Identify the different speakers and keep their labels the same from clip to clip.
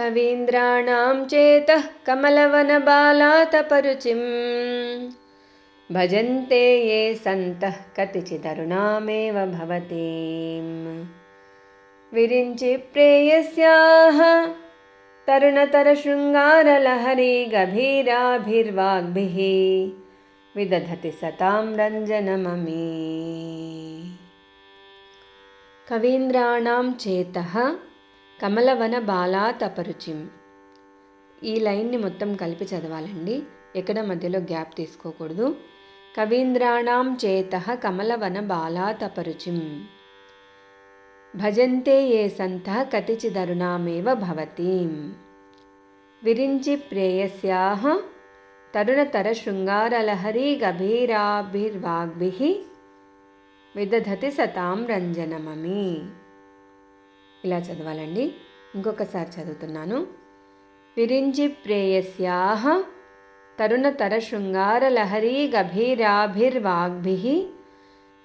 Speaker 1: कवीन्द्राणां चेतः कमलवनबालातपरुचिं भजन्ते ये सन्तः कतिचिदरुणामेव भवतीं विरिञ्चि प्रेयस्याः तरुणतरशृङ्गारलहरी गभीराभिर्वाग्भिः विदधति सतां रञ्जनममी कवीन्द्राणां चेतः కమలవన బాలాతపరుచిం. ఈ లైన్ని మొత్తం కలిపి చదవాలండి. ఎక్కడ మధ్యలో గ్యాప్ తీసుకోకూడదు. కవీంద్రాణం చేత కమలవన బాలాతపరుచిం. భజంతే ఏ సంత కతిచిదరుణామేవ భవతి. విరించి ప్రేయస్యా తరుణతర శృంగారలహరి గభీరాభిర్వాగ్భి విదధతి సతాం రంజనమమి. ఇలా చదవాలండి. ఇంకొకసారి చదువుతున్నాను. విరించి ప్రేయస్యాహ తరుణతర శృంగారలహరీ గభీరాభిర్వాగ్భి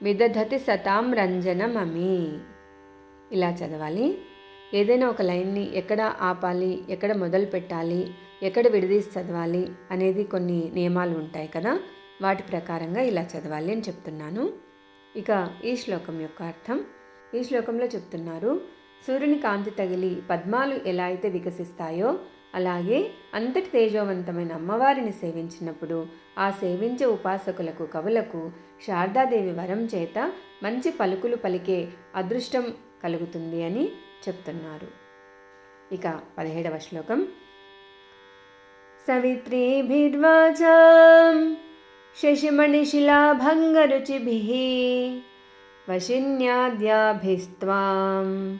Speaker 1: విదధతి సతాం రంజనమమి. ఇలా చదవాలి. ఏదైనా ఒక లైన్ని ఎక్కడ ఆపాలి ఎక్కడ మొదలు పెట్టాలి ఎక్కడ విడదీసి చదవాలి అనేది కొన్ని నియమాలు ఉంటాయి కదా. వాటి ప్రకారంగా ఇలా చదవాలి అని చెప్తున్నాను. ఇక ఈ శ్లోకం యొక్క అర్థం. ఈ శ్లోకంలో చెప్తున్నారు సూర్యుని కాంతి తగిలి పద్మాలు ఎలా అయితే వికసిస్తాయో అలాగే అంతటి తేజోవంతమైన అమ్మవారిని సేవించినప్పుడు ఆ సేవించే ఉపాసకులకు కవులకు శారదాదేవి వరం చేత మంచి పలుకులు పలికే అదృష్టం కలుగుతుంది అని చెప్తున్నారు. ఇక పదిహేడవ శ్లోకం. సవిత్రీభిర్వాచాం శశిమణిశిలాభంగరుచిభిः వశిన్యాద్యాభిస్వాం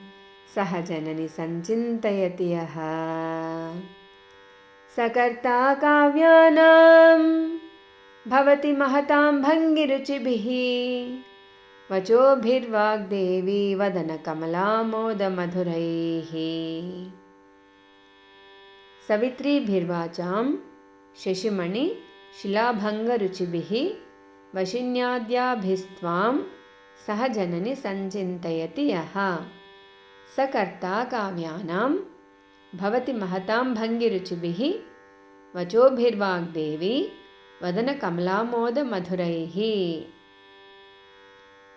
Speaker 1: सह जननि सञ्चिन्तयति यः। सकर्ता काव्यानां भवति महतां भङ्गिरुचिभिः। वचोभिर्वाग्देवी वदनकमलामोदमधुरैः। सवित्रीभिर्वाचां शशिमणि शिलाभङ्गरुचिभिः वशिन्याद्याभिस्त्वां सह जननि सञ्चिन्तयति यः। సకర్తా కావ్యానాం భవతి మహతాం భంగిరుచిభిः వచోభిర్వాగ్దేవి వదన కమలామోద మధురైః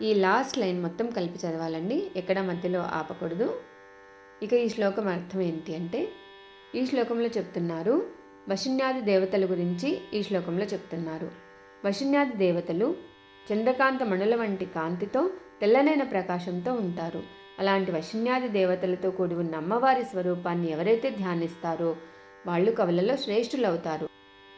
Speaker 1: ఈ లాస్ట్ లైన్ మొత్తం కలిపి చదవాలండి. ఎక్కడ మధ్యలో ఆపకూడదు. ఇక ఈ శ్లోకం అర్థం ఏంటి అంటే ఈ శ్లోకంలో చెప్తున్నారు వశిన్యాది దేవతల గురించి ఈ శ్లోకంలో చెప్తున్నారు. వశిన్యాది దేవతలు చంద్రకాంత మణుల వంటి కాంతితో తెల్లనైన ప్రకాశంతో ఉంటారు. అలాంటి వశిన్యాది దేవతలతో కూడి ఉన్న అమ్మవారి స్వరూపాన్ని ఎవరైతే ధ్యానిస్తారో వాళ్ళు కవులలో శ్రేష్ఠులవుతారు.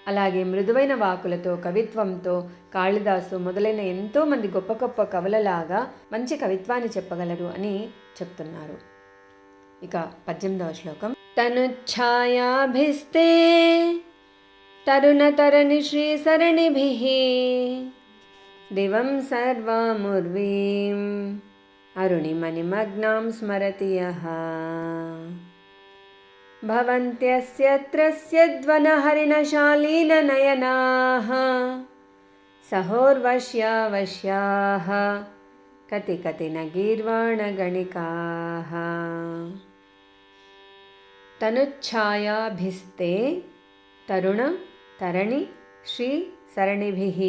Speaker 1: అలాగే మృదువైన వాకులతో కవిత్వంతో కాళిదాసు మొదలైన ఎంతోమంది గొప్ప గొప్ప కవులలాగా మంచి కవిత్వాన్ని చెప్పగలరు అని చెప్తున్నారు. ఇక పద్దెనిమిదవ శ్లోకం. తనుఛాయాభిస్తే తరుణతరణి శ్రీసరణిభిः దివం సర్వాముర్వీం. अरुणिमनिमग्नां स्मरति यः। भवन्त्यस्यत्रस्यशालीनयनाः सहोर्वश्यावश्याः कति कति न गीर्वाणगणिकाः तनुच्छायाभिस्ते तरुणतरणि श्रीसरणिभिः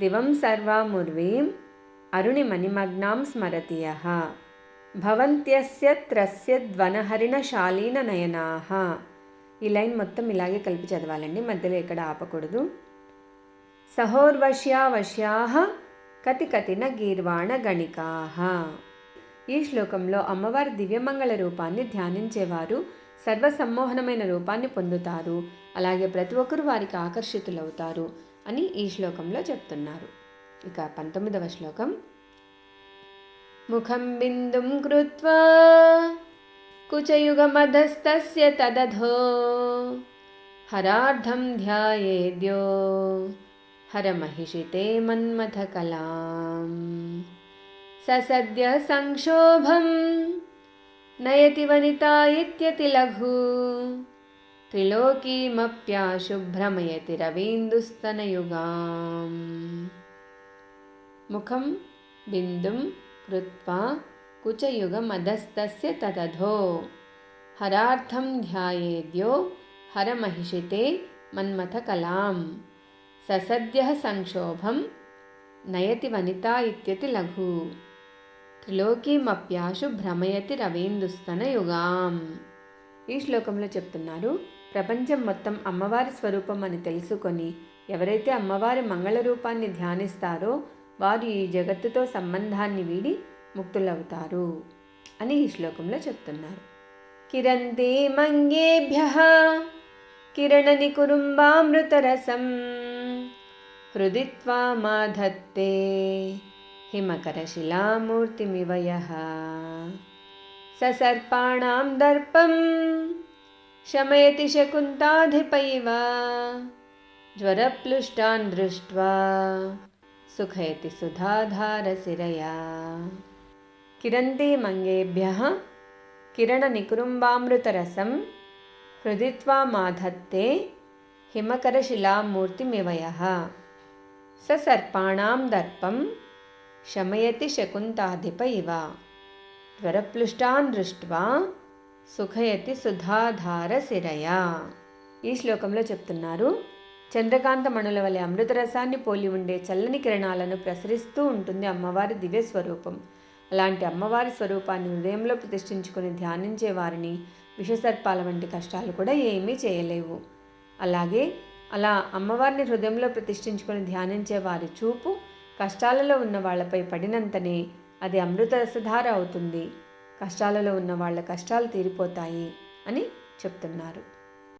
Speaker 1: दिवं सर्वामुर्वीं అరుణిమణిమగ్నాం స్మరతియ భవంత్యస్య త్రస్య ద్వనహరిణశాలీన నయనాహ ఈ లైన్ మొత్తం ఇలాగే కలిపి చదవాలండి మధ్యలో ఎక్కడ ఆపకూడదు. సహోర్వశ్యా వశ్యాహ కతి కతిన గీర్వాణ గణికాహ ఈ శ్లోకంలో అమ్మవారి దివ్యమంగళ రూపాన్ని ధ్యానించేవారు సర్వసమ్మోహనమైన రూపాన్ని పొందుతారు అలాగే ప్రతి ఒక్కరు వారికి ఆకర్షితులవుతారు అని ఈ శ్లోకంలో చెప్తున్నారు. ఇక పంతొమ్మిదవ శ్లోకం ముఖం బిందుం కృత్వా కుచయుగమధస్తస్య తదధో హరార్ధం ధ్యాయేద్యో హరమహిషితే మన్మథకలాం ససద్య సంక్షోభం నయతి వనితా ఇత్యతి లఘు త్రిలోకీమప్యాశుభ్రమయతి రవీందుస్తనయుగాం ముఖం బిందుం కృత్వా కుచయుగమధస్తస్య తదధో. హరార్థం ధ్యాయేద్యో హరమహిషితే మన్మథ కలాం ససద్య సంక్షోభం నయతి వనిత ఇత్యతి లఘు. త్రిలోకీమప్యాశు భ్రమయతి రవీందుస్తన యుగాం. ఈ శ్లోకంలో చెప్తున్నారు ప్రపంచం మొత్తం అమ్మవారి స్వరూపం అని తెలుసుకొని ఎవరైతే అమ్మవారి మంగళ రూపాన్ని ధ్యానిస్తారో వారు ఈ జగత్తుతో సంబంధాన్ని వీడి ముక్తులవుతారు అని ఈ శ్లోకంలో చెప్తున్నారు. కిరంతే మంగేభ్య కిరణని కురుంబామృతరసం హృదిత్వా మాధత్తే హిమకరశిలామూర్తిమివ యః ససర్పాణాం దర్పం శమయతి శకుంతాధిపైవ జ్వరప్లుష్టాన్ దృష్ట్వా సుఖయతి సుధాధారసిరయా కిరంతి మంగేభ్య కిరణ నికురుంబామృతరసం హృదిత్వా మాధత్తే హిమకరశిలామూర్తిమివయ స దర్పం శమయతి శకుంతాధిప ఇవ జ్వరప్లుష్టాన్ దృష్ట్వా సుఖయతి సుధాధార శిరయా. ఈ శ్లోకంలో చెప్తున్నారు చంద్రకాంత మణుల వలె అమృతరసాన్ని పోలి ఉండే చల్లని కిరణాలను ప్రసరిస్తూ ఉంటుంది అమ్మవారి దివ్య స్వరూపం. అలాంటి అమ్మవారి స్వరూపాన్ని హృదయంలో ప్రతిష్ఠించుకుని ధ్యానించే వారిని విషసర్పాల వంటి కష్టాలు కూడా ఏమీ చేయలేవు. అలాగే అలా అమ్మవారిని హృదయంలో ప్రతిష్ఠించుకుని ధ్యానించే వారి చూపు కష్టాలలో ఉన్న వాళ్ళపై పడినంతనే అది అమృత రసధార అవుతుంది. కష్టాలలో ఉన్న వాళ్ళ కష్టాలు తీరిపోతాయి అని చెప్తున్నారు.